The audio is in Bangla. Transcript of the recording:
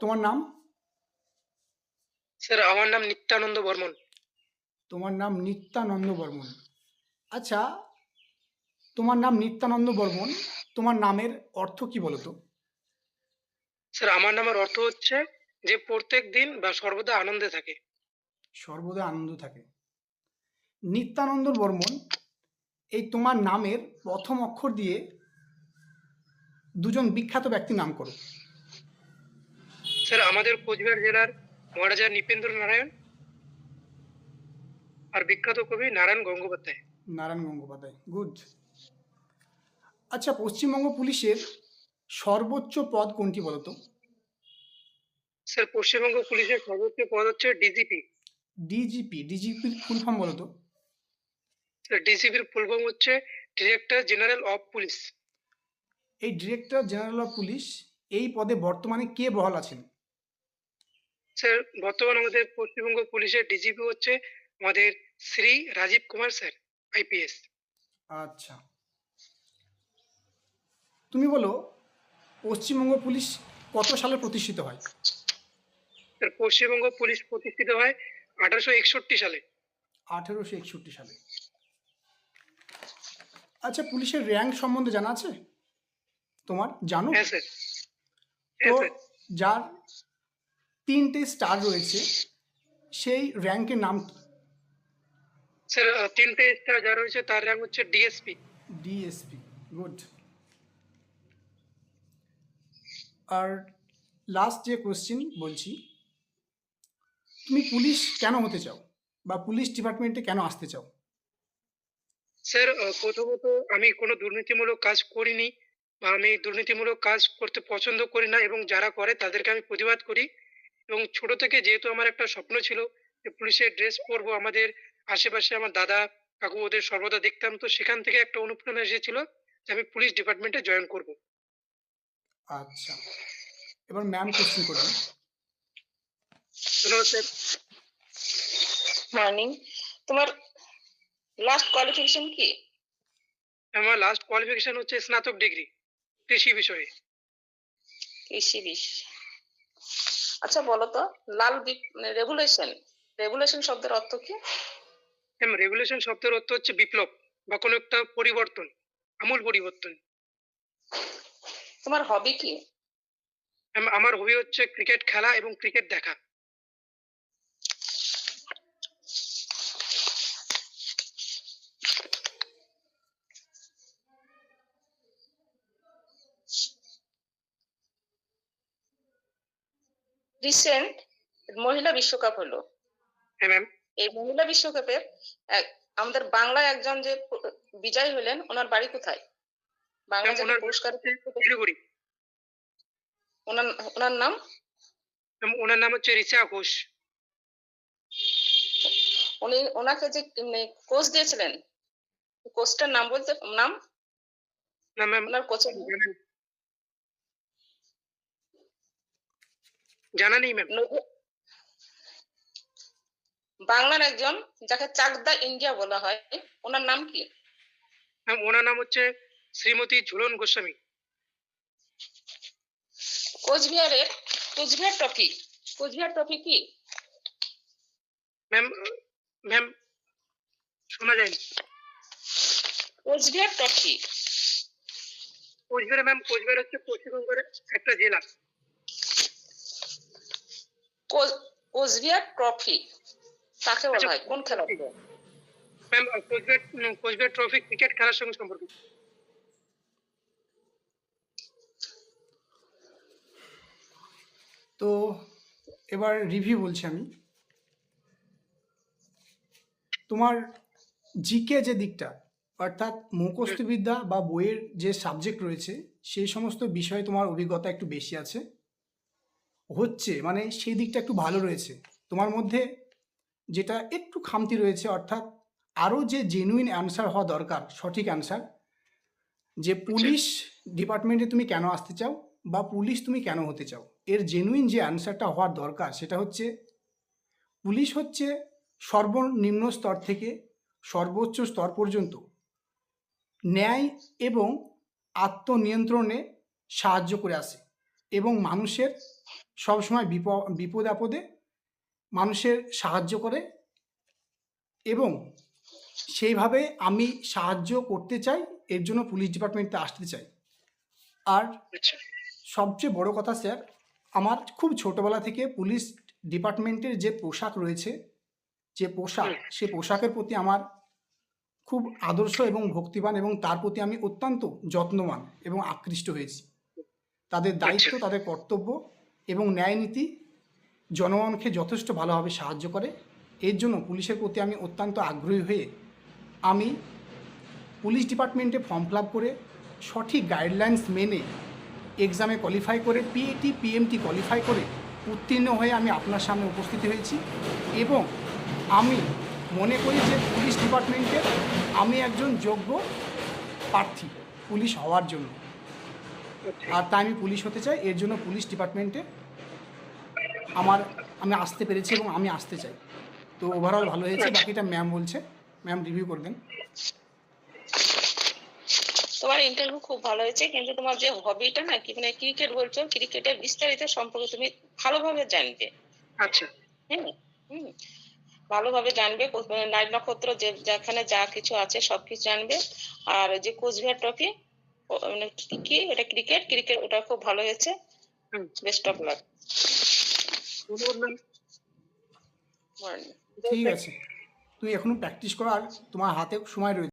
তোমার নাম? স্যার আমার নাম নিত্যানন্দ বর্মন। তোমার নাম নিত্যানন্দ বর্মন। আচ্ছা তোমার নাম নিত্যানন্দ বর্মন তোমার নামের অর্থ কি বলো তো স্যার আমার নামের অর্থ হচ্ছে যে প্রত্যেক দিন বা সর্বদা আনন্দে থাকে। সর্বদা আনন্দ থাকে। নিত্যানন্দ বর্মন এই তোমার নামের প্রথম অক্ষর দিয়ে দুজন বিখ্যাত ব্যক্তির নাম করো। স্যার আমাদের কোচবিহার জেলার মহারাজা নৃপেন্দ্র নারায়ণ আর বিখ্যাত কবি নারায়ণ গঙ্গোপাধ্যায়। নারায়ণ গঙ্গোপাধ্যায় গুড। আচ্ছা পশ্চিমবঙ্গ পুলিশের সর্বোচ্চ পদ কোনটি বলো তো স্যার পশ্চিমবঙ্গ পুলিশের সর্বোচ্চ পদ হচ্ছে ডিজিপি। ডিজিপি ডিজিপির ফুল ফর্ম বলো তো স্যার ডিজিপির ফুল ফর্ম হচ্ছে ডিরেক্টর জেনারেল অফ পুলিশ। এই ডিরেক্টর জেনারেল অফ পুলিশ এই পদে বর্তমানে কে বহাল আছেন? স্যার বর্তমান আমাদের পশ্চিমবঙ্গ পুলিশের ডিজিপি হচ্ছে আমাদের শ্রী রাজীব কুমার স্যার আইপিএস আচ্ছা। তুমি বলো পশ্চিমবঙ্গ পুলিশ কত সালে প্রতিষ্ঠিত হয়? স্যার পশ্চিমবঙ্গ পুলিশ প্রতিষ্ঠিত হয় আঠারোশো একষট্টি সালে। আঠেরোশো একষট্টি সালে। আচ্ছা পুলিশের র্যাঙ্ক সম্বন্ধে জানা আছে? তোমার? জানো? হ্যাঁ স্যার। তো হ্যাঁ স্যার। যার তিনটে স্টার রয়েছে। সেই র্যাঙ্কের নাম কি? স্যার তিনটে স্টার যা রয়েছে তার র্যাঙ্ক হচ্ছে ডিএসপি ডিএসপি গুড আর লাস্ট যে কোশ্চিন বলছি তুমি পুলিশ কেন হতে চাও? বা পুলিশ ডিপার্টমেন্টে কেন আসতে চাও? স্যার প্রথমত আমি কোনো দুর্নীতিমূলক কাজ করিনি বা আমি দুর্নীতিমূলক কাজ করতে পছন্দ করি না এবং যারা করে তাদেরকে আমি প্রতিবাদ করি। এবং ছোট থেকে যেহেতু আমার একটা স্বপ্ন ছিল যে পুলিশের ড্রেস পরবো আমাদের আশেপাশে আমার দাদা কাকু ওদের সর্বদা দেখতাম তো সেখান থেকে একটা অনুপ্রেরণা এসেছিল যে আমি পুলিশ ডিপার্টমেন্টে জয়েন করব। আচ্ছা। এবার ম্যাম কোশ্চেন স্যার মর্নিং তোমার লাস্ট কোয়ালিফিকেশন কি? আমার লাস্ট কোয়ালিফিকেশন হচ্ছে স্নাতক ডিগ্রি কৃষি বিষয়ে। কৃষি বিষ আচ্ছা বলো তো লাল রেগুলেশন রেগুলেশন শব্দের অর্থ কি? এম রেগুলেশন শব্দের অর্থ হচ্ছে বিপ্লব বা কোনো একটা পরিবর্তন আমূল পরিবর্তন। তোমার হবি কি? আমার হবি হচ্ছে ক্রিকেট খেলা এবং ক্রিকেট দেখা। রিসেন্ট মহিলা বিশ্বকাপ হলো। হ্যাঁ এই মহিলা বিশ্বকাপের আমাদের বাংলায় একজন যে বিজয়ী হলেন ওনার বাড়ি কোথায়? বাংলা যে ওনার পুরস্কার ওনার ওনার নাম? ওনার নাম হচ্ছে রিচা ঘোষ। উনি ওনাকে যে কোচ দিয়েছিলেন কোচটার নাম বলতে নাম? ওনার কোচের জানা নেই ম্যাম বাংলার একজন যাকে চাকদা ইন্ডিয়া বলা হয় ওনার নাম কি? ওনার নাম হচ্ছে শ্রীমতী ঝুলন গোস্বামী। কোচবিহারের কোচবিহার ট্রফি কোচবিহার ট্রফি কি? ম্যাম ম্যাম শোনা যায়নি। কোচবিহার ট্রফি কোচবিহার ম্যাম কোচবিহার হচ্ছে পশ্চিমবঙ্গের একটা জেলা। কোচবিহার ট্রফি। কাকে বলা হয়? কোন খেলা ma'am Cooch Behar Cooch Behar trophy cricket খেলার সঙ্গে সম্পর্কিত। তো এবার রিভিউ বলছি আমি। তোমার জিকে যে দিকটা অর্থাৎ মুখস্থবিদ্যা বা বইয়ের যে সাবজেক্ট রয়েছে সেই সমস্ত বিষয়ে তোমার অভিজ্ঞতা একটু বেশি আছে। হচ্ছে মানে সেই দিকটা একটু ভালো রয়েছে। তোমার মধ্যে যেটা একটু খামতি রয়েছে অর্থাৎ আরও যে জেনুইন অ্যান্সার হওয়া দরকার সঠিক অ্যান্সার যে পুলিশ ডিপার্টমেন্টে তুমি কেন আসতে চাও বা পুলিশ তুমি কেন হতে চাও এর জেনুইন যে অ্যান্সারটা হওয়ার দরকার সেটা হচ্ছে পুলিশ হচ্ছে সর্বনিম্ন স্তর থেকে সর্বোচ্চ স্তর পর্যন্ত ন্যায় এবং আত্মনিয়ন্ত্রণে সাহায্য করে আসে এবং মানুষের সবসময় বিপ বিপদ আপদে মানুষের সাহায্য করে এবং সেইভাবে আমি সাহায্য করতে চাই এর জন্য পুলিশ ডিপার্টমেন্টে আসতে চাই। আর আচ্ছা। সবচেয়ে বড় কথা স্যার আমার খুব ছোটবেলা থেকে পুলিশ ডিপার্টমেন্টের যে পোশাক রয়েছে যে পোশাক সে পোশাকের প্রতি আমার খুব আদর্শ এবং ভক্তিবান এবং তার প্রতি আমি অত্যন্ত যত্নবান এবং আকৃষ্ট হয়েছি। তাদের দায়িত্ব তাদের কর্তব্য এবং ন্যায় নীতি জনগণকে যথেষ্ট ভালোভাবে সাহায্য করে। এর জন্য পুলিশের প্রতি আমি অত্যন্ত আগ্রহী হয়ে আমি পুলিশ ডিপার্টমেন্টে ফর্ম ফিল করে সঠিক গাইডলাইন্স মেনে এক্সামে কোয়ালিফাই করে পিএটি পিএমটি কোয়ালিফাই করে উত্তীর্ণ হয়ে আমি আপনার সামনে উপস্থিত হয়েছি এবং আমি মনে করি যে পুলিশ ডিপার্টমেন্টে আমি একজন যোগ্য প্রার্থী পুলিশ হওয়ার জন্য। আর তাই আমি পুলিশ হতে চাই, এর জন্য পুলিশ ডিপার্টমেন্টে আমার আমি আসতে পেরেছি এবং আমি আসতে চাই। তো ওভারঅল ভালো হয়েছে বাকিটা ম্যাম বলছে। ম্যাম রিভিউ করবেন। তোমার ইন্টারভিউ খুব ভালো হয়েছে কিন্তু তোমার যে হবিটা না কি মানে ক্রিকেট বলছো ক্রিকেটের বিস্তারিত সম্পর্কে তুমি ভালোভাবে জানবে। আচ্ছা। হ্যাঁ হুম। ভালোভাবে জানবে নাইট নক্ষত্র যে যেখানে যা কিছু আছে সবকিছু জানবে। আর যে কোচবিহার ট্রফি মানে কি- কি? এটা ক্রিকেট ক্রিকেট ওটা খুব ভালো হয়েছে। হুম। বেস্ট অফ লাক ঠিক আছে। তুমি এখনও প্র্যাকটিস কর আর তোমার হাতে সময় রয়েছে